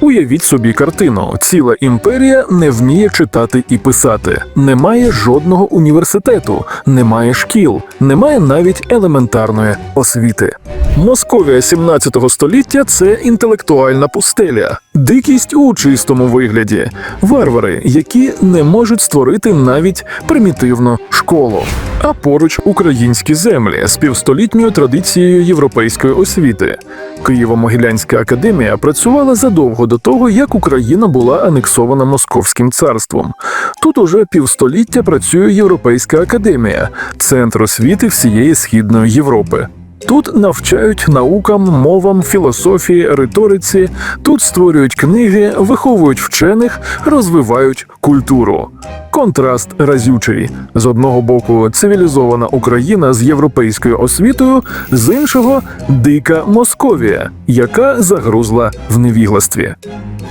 Уявіть собі картину: ціла імперія не вміє читати і писати, немає жодного університету, немає шкіл, немає навіть елементарної освіти. Московія 17 століття це інтелектуальна пустеля, дикість у чистому вигляді, варвари, які не можуть створити навіть примітивну школу. А поруч українські землі з півстолітньою традицією європейської освіти. Києво-Могилянська академія працювала задовго до того, як Україна була анексована Московським царством. Тут уже півстоліття працює Європейська академія, центр освіти всієї східної Європи. Тут навчають наукам, мовам, філософії, риториці. Тут створюють книги, виховують вчених, розвивають культуру. Контраст разючий з одного боку цивілізована Україна з європейською освітою, з іншого дика Московія, яка загрузла в невігластві.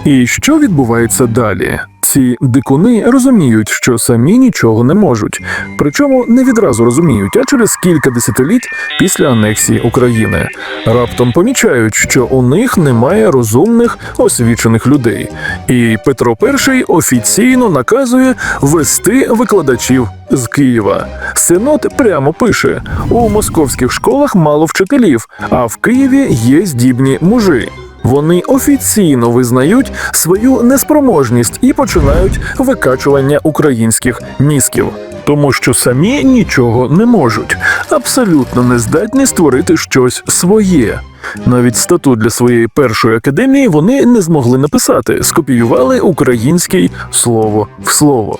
І що відбувається далі? Ці дикуни розуміють, що самі нічого не можуть, причому не відразу розуміють, а через кілька десятиліть після анексії України раптом помічають, що у них немає розумних освічених людей, і Петро І офіційно наказує вести викладачів з Києва. Синод прямо пише: у московських школах мало вчителів, а в Києві є здібні мужи. Вони офіційно визнають свою неспроможність і починають викачування українських мізків. Тому що самі нічого не можуть, абсолютно не здатні створити щось своє. Навіть статут для своєї першої академії вони не змогли написати, скопіювали український слово в слово.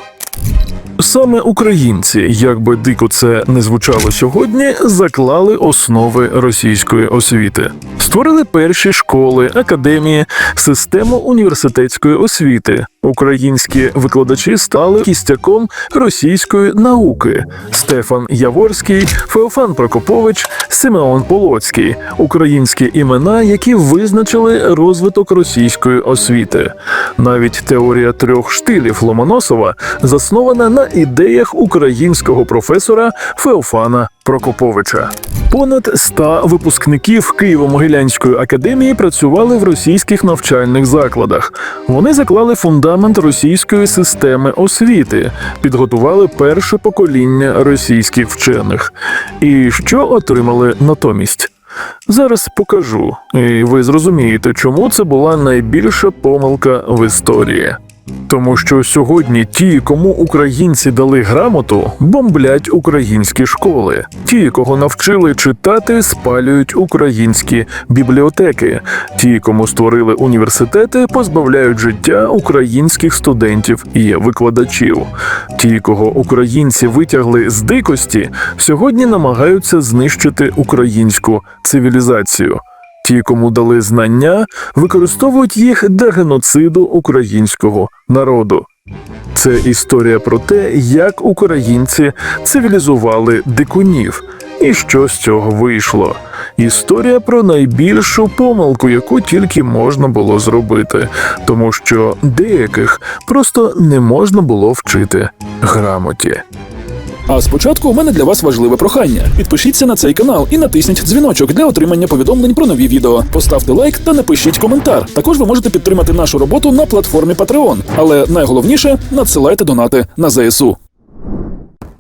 Саме українці, як би дико це не звучало сьогодні, заклали основи російської освіти, створили перші школи, академії, систему університетської освіти. Українські викладачі стали кістяком російської науки: Стефан Яворський, Феофан Прокопович, Симеон Полоцький українські імена, які визначили розвиток російської освіти. Навіть теорія трьох штилів Ломоносова заснована на ідеях українського професора Феофана Прокоповича. Понад 100 випускників Києво-Могилянської академії працювали в російських навчальних закладах. Вони заклали фундамент російської системи освіти, підготували перше покоління російських вчених. І що отримали натомість? Зараз покажу, і ви зрозумієте, чому це була найбільша помилка в історії. Тому що сьогодні ті, кому українці дали грамоту, бомблять українські школи. Ті, кого навчили читати, спалюють українські бібліотеки. Ті, кому створили університети, позбавляють життя українських студентів і викладачів. Ті, кого українці витягли з дикості, сьогодні намагаються знищити українську цивілізацію. Ті, кому дали знання, використовують їх для геноциду українського народу. Це історія про те, як українці цивілізували дикунів, і що з цього вийшло. Історія про найбільшу помилку, яку тільки можна було зробити, тому що деяких просто не можна було вчити грамоті. А спочатку у мене для вас важливе прохання. Підпишіться на цей канал і натисніть дзвіночок для отримання повідомлень про нові відео. Поставте лайк та напишіть коментар. Також ви можете підтримати нашу роботу на платформі Patreon. Але найголовніше надсилайте донати на ЗСУ.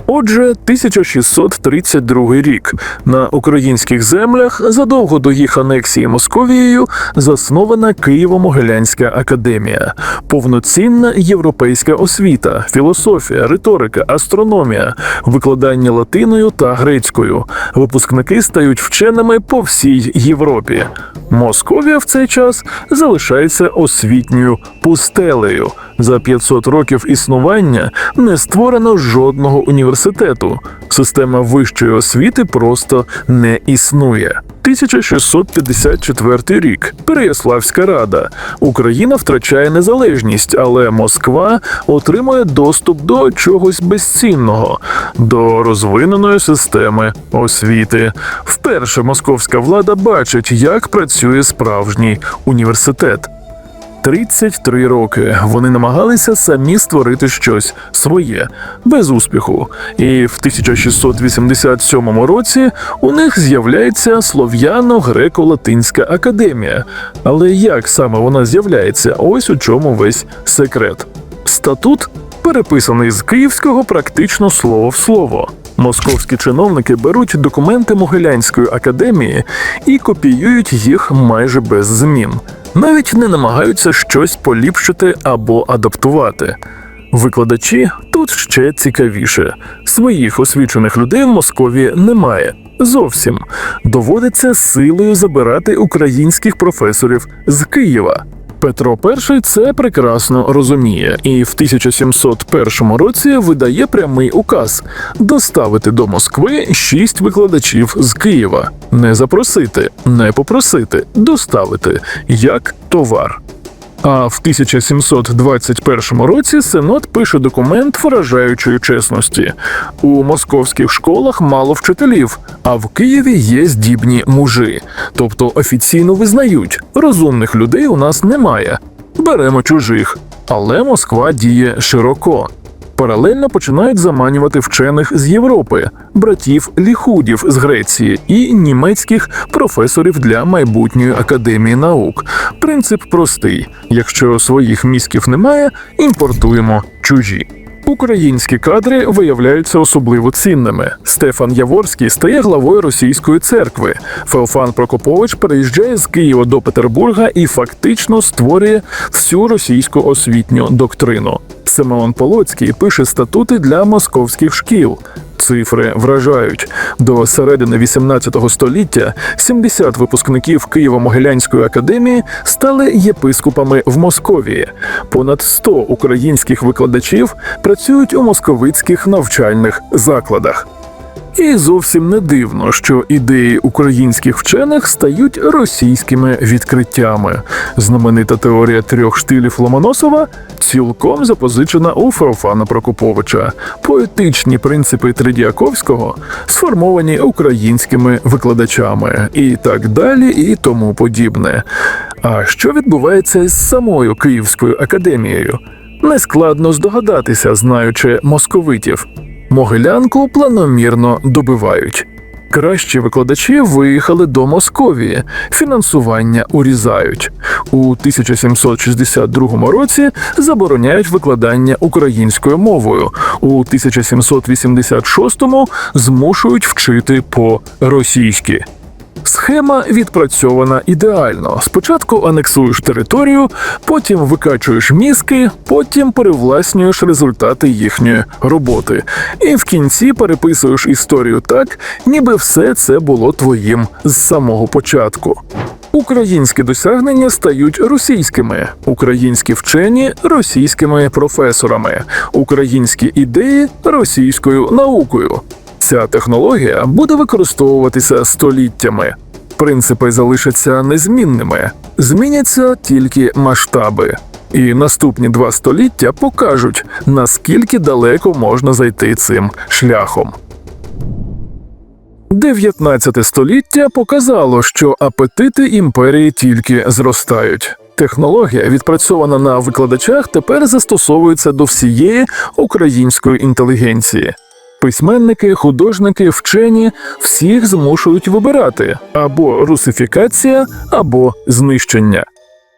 Отже, 1632 рік на українських землях задовго до їх анексії Московією заснована Києво-Могилянська академія, повноцінна європейська освіта, філософія, риторика, астрономія, викладання латиною та грецькою. Випускники стають вченими по всій Європі. Московія в цей час залишається освітньою пустелею. За 500 років існування не створено жодного університету. Система вищої освіти просто не існує. 1654 рік. Переяславська рада. Україна втрачає незалежність, але Москва отримує доступ до чогось безцінного, до розвиненої системи освіти. Вперше московська влада бачить, як працює справжній університет. 33 роки вони намагалися самі створити щось своє без успіху. І в 1687 році у них з'являється Слов'яно-греко-латинська академія. Але як саме вона з'являється? Ось у чому весь секрет. Статут переписаний з київського практично слово в слово. Московські чиновники беруть документи Могилянської академії і копіюють їх майже без змін. Навіть не намагаються щось поліпшити або адаптувати. Викладачі тут ще цікавіше. Своїх освічених людей в Московії немає. Зовсім доводиться силою забирати українських професорів з Києва. Петро І це прекрасно розуміє, і в 1701 році видає прямий указ доставити до Москви шість викладачів з Києва, не запросити, не попросити, доставити як товар. А в 1721 році Сенат пише документ вражаючої чесності. У московських школах мало вчителів, а в Києві є здібні мужи. Тобто офіційно визнають, розумних людей у нас немає. Беремо чужих. Але Москва діє широко. Паралельно починають заманювати вчених з Європи, братів ліхудів з Греції і німецьких професорів для майбутньої академії наук. Принцип простий: якщо своїх мізків немає, імпортуємо чужі. Українські кадри виявляються особливо цінними. Стефан Яворський стає главою російської церкви. Феофан Прокопович переїжджає з Києва до Петербурга і фактично створює всю російську освітню доктрину. Симеон Полоцький пише статути для московських шкіл. Цифри вражають. До середини 18 століття 70 випускників Києво-Могилянської академії стали єпископами в Московії. Понад 100 українських викладачів працюють у московицьких навчальних закладах. І зовсім не дивно, що ідеї українських вчених стають російськими відкриттями. Знаменита теорія трьох штилів Ломоносова цілком запозичена у Феофана Прокоповича. Поетичні принципи Тридіаковського сформовані українськими викладачами, і так далі, і тому подібне. А що відбувається з самою Київською академією? Нескладно здогадатися, знаючи московитів. Могилянку планомірно добивають. Кращі викладачі виїхали до Московії, фінансування урізають. У 1762 році забороняють викладання українською мовою. У 1786 змушують вчити по-російськи. Схема відпрацьована ідеально. Спочатку анексуєш територію, потім викачуєш мізки, потім перевласнюєш результати їхньої роботи. І в кінці переписуєш історію так, ніби все це було твоїм з самого початку. Українські досягнення стають російськими, українські вчені російськими професорами, українські ідеї російською наукою. Ця технологія буде використовуватися століттями. Принципи залишаться незмінними, зміняться тільки масштаби. І наступні два століття покажуть, наскільки далеко можна зайти цим шляхом. 19 століття показало, що апетити імперії тільки зростають. Технологія, відпрацьована на викладачах, тепер застосовується до всієї української інтелігенції. Письменники, художники, вчені всіх змушують вибирати або русифікація, або знищення.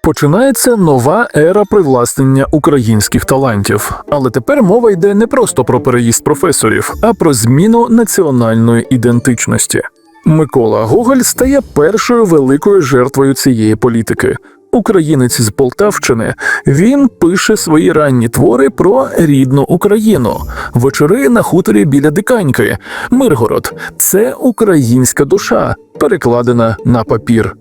Починається нова ера привласнення українських талантів, але тепер мова йде не просто про переїзд професорів, а про зміну національної ідентичності. Микола Гоголь стає першою великою жертвою цієї політики. Українець з Полтавщини, він пише свої ранні твори про рідну Україну. Вечори на хуторі біля Диканьки. Миргород це українська душа, перекладена на папір.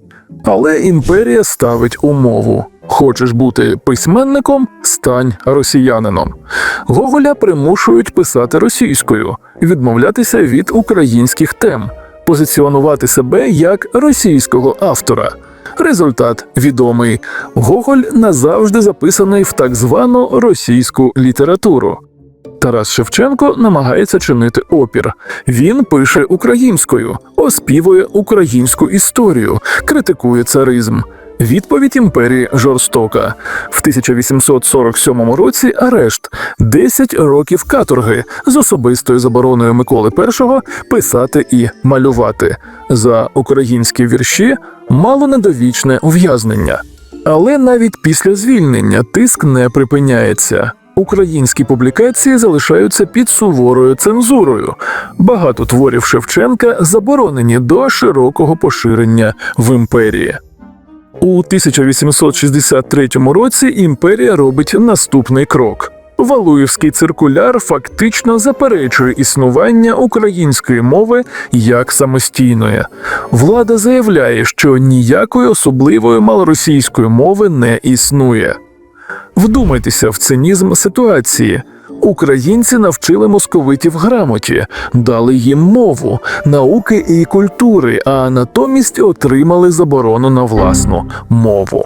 Але імперія ставить умову. Хочеш бути письменником, стань росіянином. Гоголя примушують писати російською, відмовлятися від українських тем, позиціонувати себе як російського автора. Результат відомий. Гоголь назавжди записаний в так звану російську літературу. Тарас Шевченко намагається чинити опір. Він пише українською, оспівує українську історію, критикує царизм. Відповідь імперії жорстока. В 1847 році арешт 10 років каторги з особистою забороною Миколи І писати і малювати. За українські вірші мало недовічне ув'язнення. Але навіть після звільнення тиск не припиняється. Українські публікації залишаються під суворою цензурою. Багато творів Шевченка заборонені до широкого поширення в імперії. У 1863 році імперія робить наступний крок. Валуївський циркуляр фактично заперечує існування української мови як самостійної. Влада заявляє, що ніякої особливої малоросійської мови не існує. Вдумайтеся в цинізм ситуації. Українці навчили московитів грамоті, дали їм мову, науки і культури, а натомість отримали заборону на власну мову.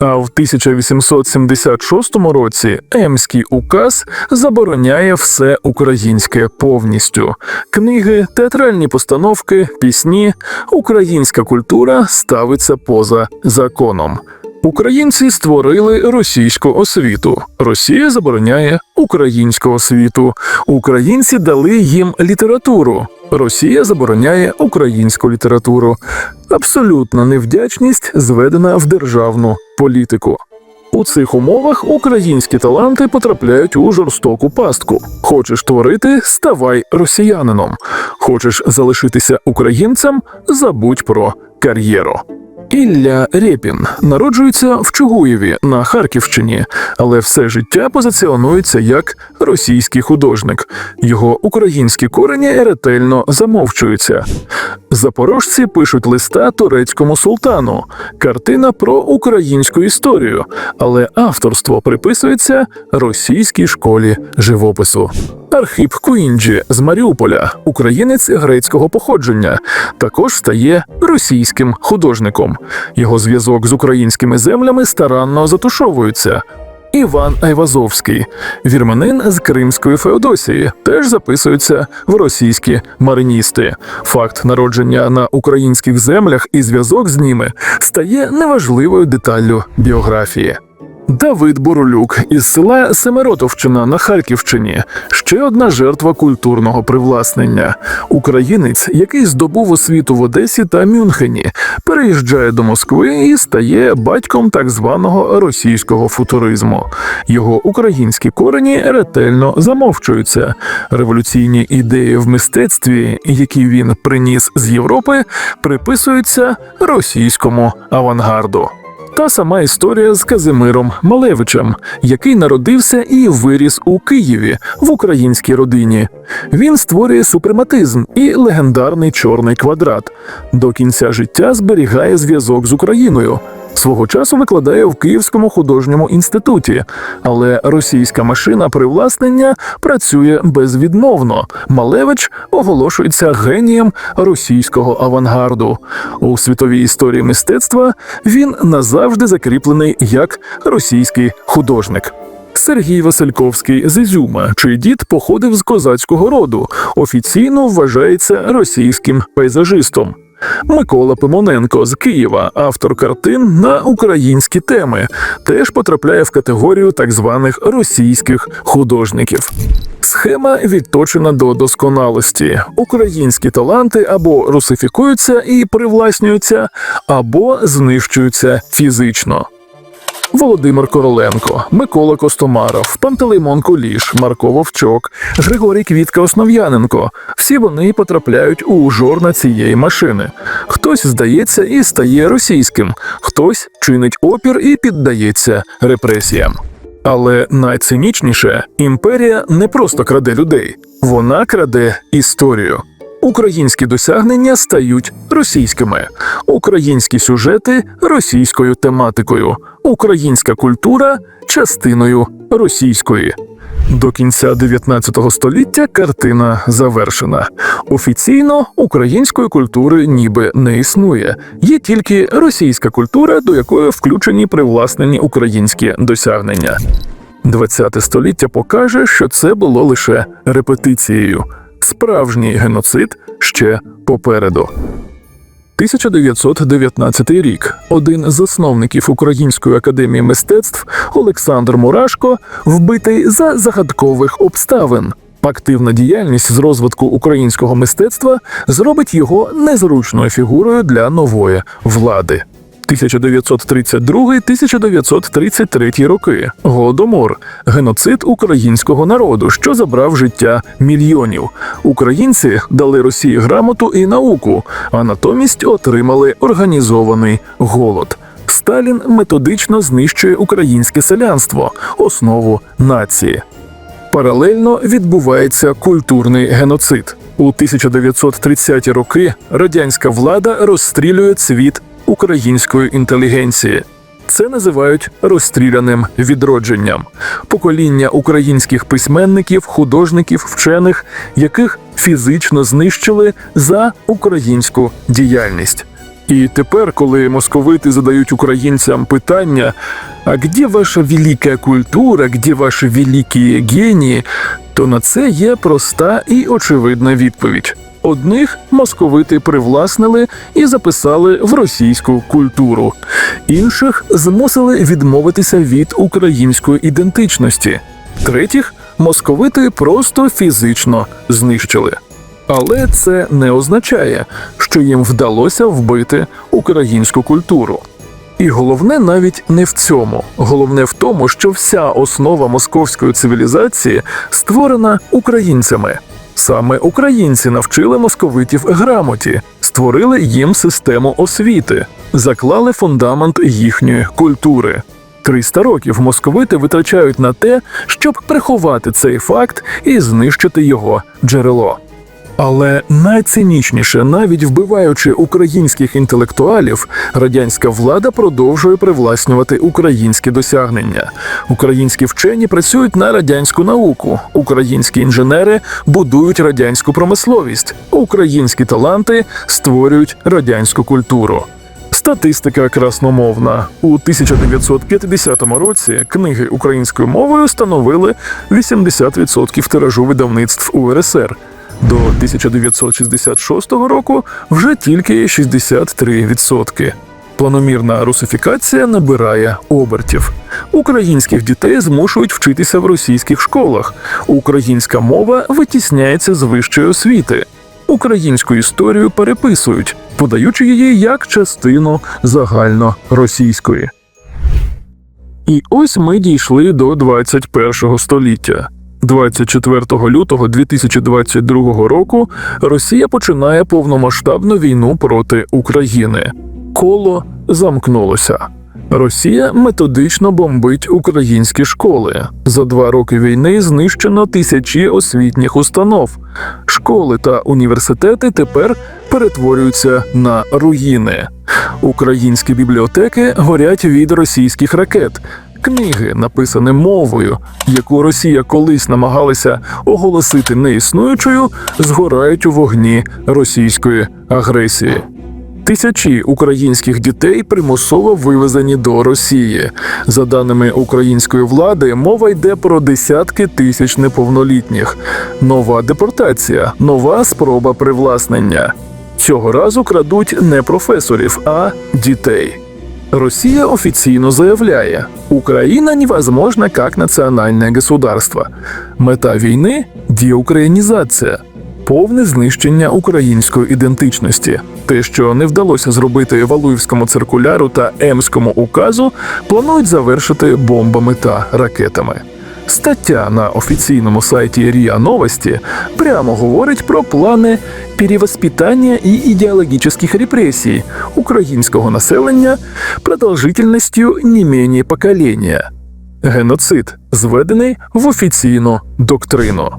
А в 1876 році Емський указ забороняє все українське повністю: книги, театральні постановки, пісні, українська культура ставиться поза законом. Українці створили російську освіту. Росія забороняє українську освіту. Українці дали їм літературу. Росія забороняє українську літературу. Абсолютна невдячність зведена в державну політику. У цих умовах українські таланти потрапляють у жорстоку пастку. Хочеш творити, ставай росіянином. Хочеш залишитися українцем, забудь про кар'єру. Ілля Рєпін народжується в Чугуєві на Харківщині, але все життя позиціонується як російський художник. Його українські корені ретельно замовчуються. Запорожці пишуть листа турецькому султану, картина про українську історію, але авторство приписується російській школі живопису. Архіп Куінджі з Маріуполя, українець грецького походження, також стає російським художником. Його зв'язок з українськими землями старанно затушовується. Іван Айвазовський, вірменин з Кримської Феодосії, теж записується в російські мариністи. Факт народження на українських землях і зв'язок з ними стає неважливою деталлю біографії. Давид Боролюк із села Семиротовщина на Харківщині ще одна жертва культурного привласнення. Українець, який здобув освіту в Одесі та Мюнхені, переїжджає до Москви і стає батьком так званого російського футуризму. Його українські корені ретельно замовчуються. Революційні ідеї в мистецтві, які він приніс з Європи, приписуються російському авангарду. Та сама історія з Казимиром Малевичем, який народився і виріс у Києві в українській родині. Він створює супрематизм і легендарний чорний квадрат. До кінця життя зберігає зв'язок з Україною. Свого часу викладає в Київському художньому інституті, але російська машина привласнення працює безвідмовно. Малевич оголошується генієм російського авангарду. У світовій історії мистецтва він назавжди закріплений як російський художник. Сергій Васильковський з Ізюма, чий дід походив з козацького роду, офіційно вважається російським пейзажистом. Микола Пимоненко з Києва, автор картин на українські теми, теж потрапляє в категорію так званих російських художників. Схема відточена до досконалості. Українські таланти або русифікуються і привласнюються, або знищуються фізично. Володимир Короленко, Микола Костомаров, Пантелеймон Куліш, Марко Вовчок, Григорій Квітка Основ'яненко. Всі вони потрапляють у жорна цієї машини. Хтось здається і стає російським, хтось чинить опір і піддається репресіям. Але найцинічніше імперія не просто краде людей, вона краде історію. Українські досягнення стають російськими, українські сюжети російською тематикою, українська культура частиною російської. До кінця 19 століття картина завершена. Офіційно української культури ніби не існує. Є тільки російська культура, до якої включені привласнені українські досягнення. 20 століття покаже, що це було лише репетицією. Справжній геноцид ще попереду. 1919 рік. Один з засновників Української академії мистецтв Олександр Мурашко вбитий за загадкових обставин. Активна діяльність з розвитку українського мистецтва зробить його незручною фігурою для нової влади. 1932-1933 роки голодомор, геноцид українського народу, що забрав життя мільйонів. Українці дали Росії грамоту і науку, а натомість отримали організований голод. Сталін методично знищує українське селянство, основу нації. Паралельно відбувається культурний геноцид. У 1930-ті роки радянська влада розстрілює цвіт української інтелігенції. Це називають розстріляним відродженням. Покоління українських письменників, художників, вчених, яких фізично знищили за українську діяльність. І тепер, коли московити задають українцям питання: а де ваша велика культура, де ваші великі генії, то на це є проста і очевидна відповідь. Одних московити привласнили і записали в російську культуру, інших змусили відмовитися від української ідентичності, третіх московити просто фізично знищили. Але це не означає, що їм вдалося вбити українську культуру. І головне навіть не в цьому. Головне в тому, що вся основа московської цивілізації створена українцями. Саме українці навчили московитів грамоті, створили їм систему освіти, заклали фундамент їхньої культури. 300 років московити витрачають на те, щоб приховати цей факт і знищити його джерело. Але найцинічніше, навіть вбиваючи українських інтелектуалів, радянська влада продовжує привласнювати українські досягнення. Українські вчені працюють на радянську науку, українські інженери будують радянську промисловість, українські таланти створюють радянську культуру. Статистика красномовна у 1950 році книги українською мовою становили 80% тиражу видавництв УРСР. До 1966 року вже тільки 63%. Планомірна русифікація набирає обертів. Українських дітей змушують вчитися в російських школах. Українська мова витісняється з вищої освіти. Українську історію переписують, подаючи її як частину загальноросійської. І ось ми дійшли до 21 століття. 24 лютого 2022 року Росія починає повномасштабну війну проти України. Коло замкнулося. Росія методично бомбить українські школи. За два роки війни знищено тисячі освітніх установ. Школи та університети тепер перетворюються на руїни. Українські бібліотеки горять від російських ракет. Книги, написані мовою, яку Росія колись намагалася оголосити неіснуючою, згорають у вогні російської агресії. Тисячі українських дітей примусово вивезені до Росії. За даними української влади, мова йде про десятки тисяч неповнолітніх. Нова депортація, нова спроба привласнення. Цього разу крадуть не професорів, а дітей. Росія офіційно заявляє, Україна невозможна как національне государство. Мета війни деукраїнізація, повне знищення української ідентичності. Те, що не вдалося зробити Валуївському циркуляру та Емському указу, планують завершити бомбами та ракетами. Стаття на офіційному сайті РІА Новості прямо говорить про плани перевоспитання і ідеологічних репресій українського населення продовжительністю не менее покоління. Геноцид зведений в офіційну доктрину.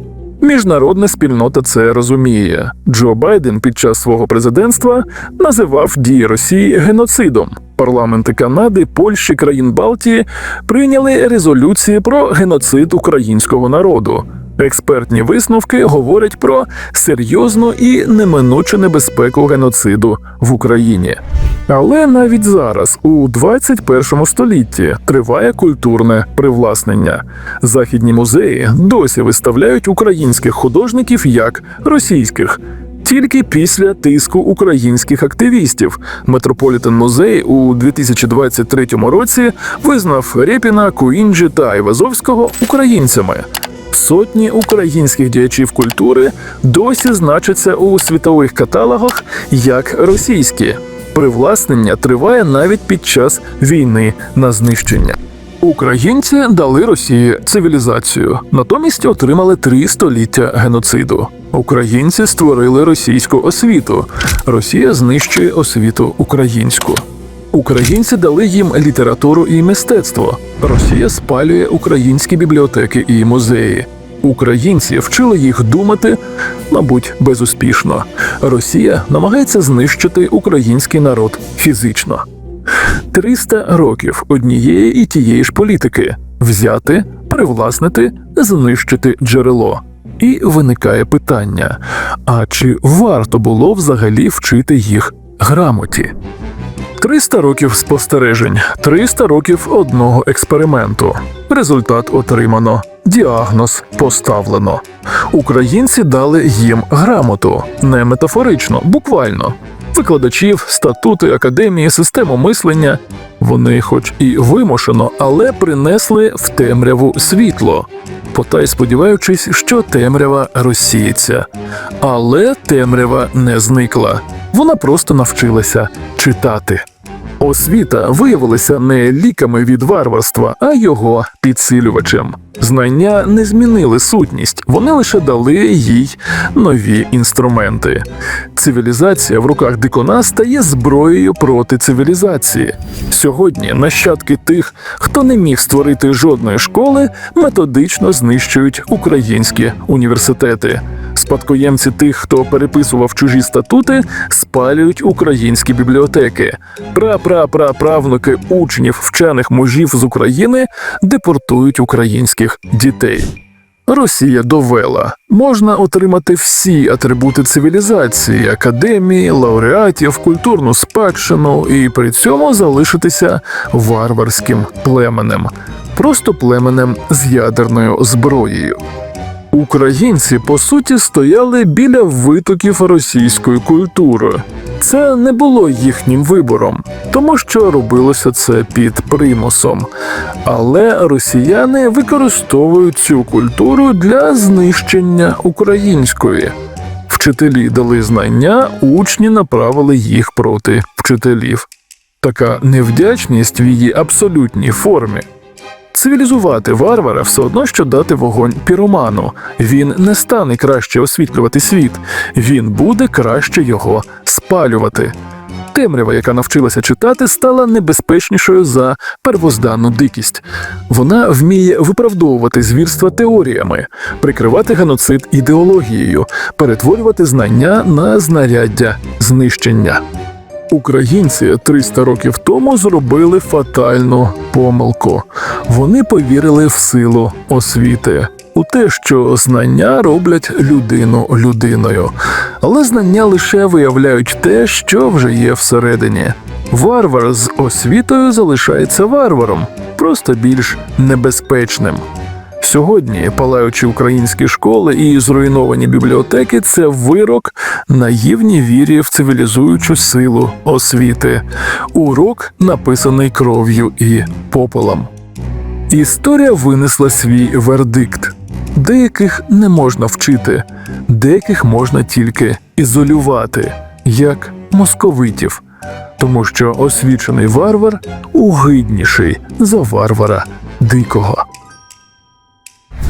Міжнародна спільнота це розуміє. Джо Байден під час свого президентства називав дії Росії геноцидом. Парламенти Канади, Польщі, країн Балтії прийняли резолюції про геноцид українського народу. Експертні висновки говорять про серйозну і неминучу небезпеку геноциду в Україні. Але навіть зараз, у 21 столітті, триває культурне привласнення. Західні музеї досі виставляють українських художників як російських. Тільки після тиску українських активістів Метрополітен музей у 2023 році визнав Рєпіна, Куінджі та Айвазовського українцями. Сотні українських діячів культури досі значаться у світових каталогах як російські. Привласнення триває навіть під час війни на знищення. Українці дали Росії цивілізацію, натомість отримали три століття геноциду. Українці створили російську освіту. Росія знищує освіту українську. Українці дали їм літературу і мистецтво. Росія спалює українські бібліотеки і музеї. Українці вчили їх думати, мабуть, безуспішно. Росія намагається знищити український народ фізично. 300 років однієї і тієї ж політики взяти, привласнити, знищити джерело. І виникає питання: а чи варто було взагалі вчити їх грамоті? 300 років спостережень, 300 років одного експерименту. Результат отримано. Діагноз поставлено. Українці дали їм грамоту, не метафорично, буквально. Викладачів, статути академії, систему мислення. Вони, хоч і вимушено, але принесли в темряву світло, потай сподіваючись, що темрява розсіється. Але темрява не зникла. Вона просто навчилася читати. Освіта виявилася не ліками від варварства, а його підсилювачем. Знання не змінили сутність, вони лише дали їй нові інструменти. Цивілізація в руках дикуна стає зброєю проти цивілізації. Сьогодні нащадки тих, хто не міг створити жодної школи, методично знищують українські університети. Спадкоємці тих, хто переписував чужі статути, спалюють українські бібліотеки. Пра-пра-пра-правнуки учнів вчених мужів з України депортують українських дітей. Росія довела, можна отримати всі атрибути цивілізації, академії, лауреатів, культурну спадщину і при цьому залишитися варварським племенем, просто племенем з ядерною зброєю. Українці по суті стояли біля витоків російської культури. Це не було їхнім вибором, тому що робилося це під примусом. Але росіяни використовують цю культуру для знищення української. Вчителі дали знання, учні направили їх проти вчителів. Така невдячність в її абсолютній формі. Цивілізувати варвара все одно, що дати вогонь піроману. Він не стане краще освітлювати світ, він буде краще його спалювати. Темрява, яка навчилася читати, стала небезпечнішою за первозданну дикість. Вона вміє виправдовувати звірства теоріями, прикривати геноцид ідеологією, перетворювати знання на знаряддя знищення. Українці 300 років тому зробили фатальну помилку. Вони повірили в силу освіти, у те, що знання роблять людину людиною, але знання лише виявляють те, що вже є всередині. Варвар з освітою залишається варваром, просто більш небезпечним. Сьогодні палаючі українські школи і зруйновані бібліотеки це вирок наївній вірі в цивілізуючу силу освіти, урок, написаний кров'ю і попелом. Історія винесла свій вердикт. Деяких не можна вчити, деяких можна тільки ізолювати, як московитів, тому що освічений варвар угидніший за варвара дикого.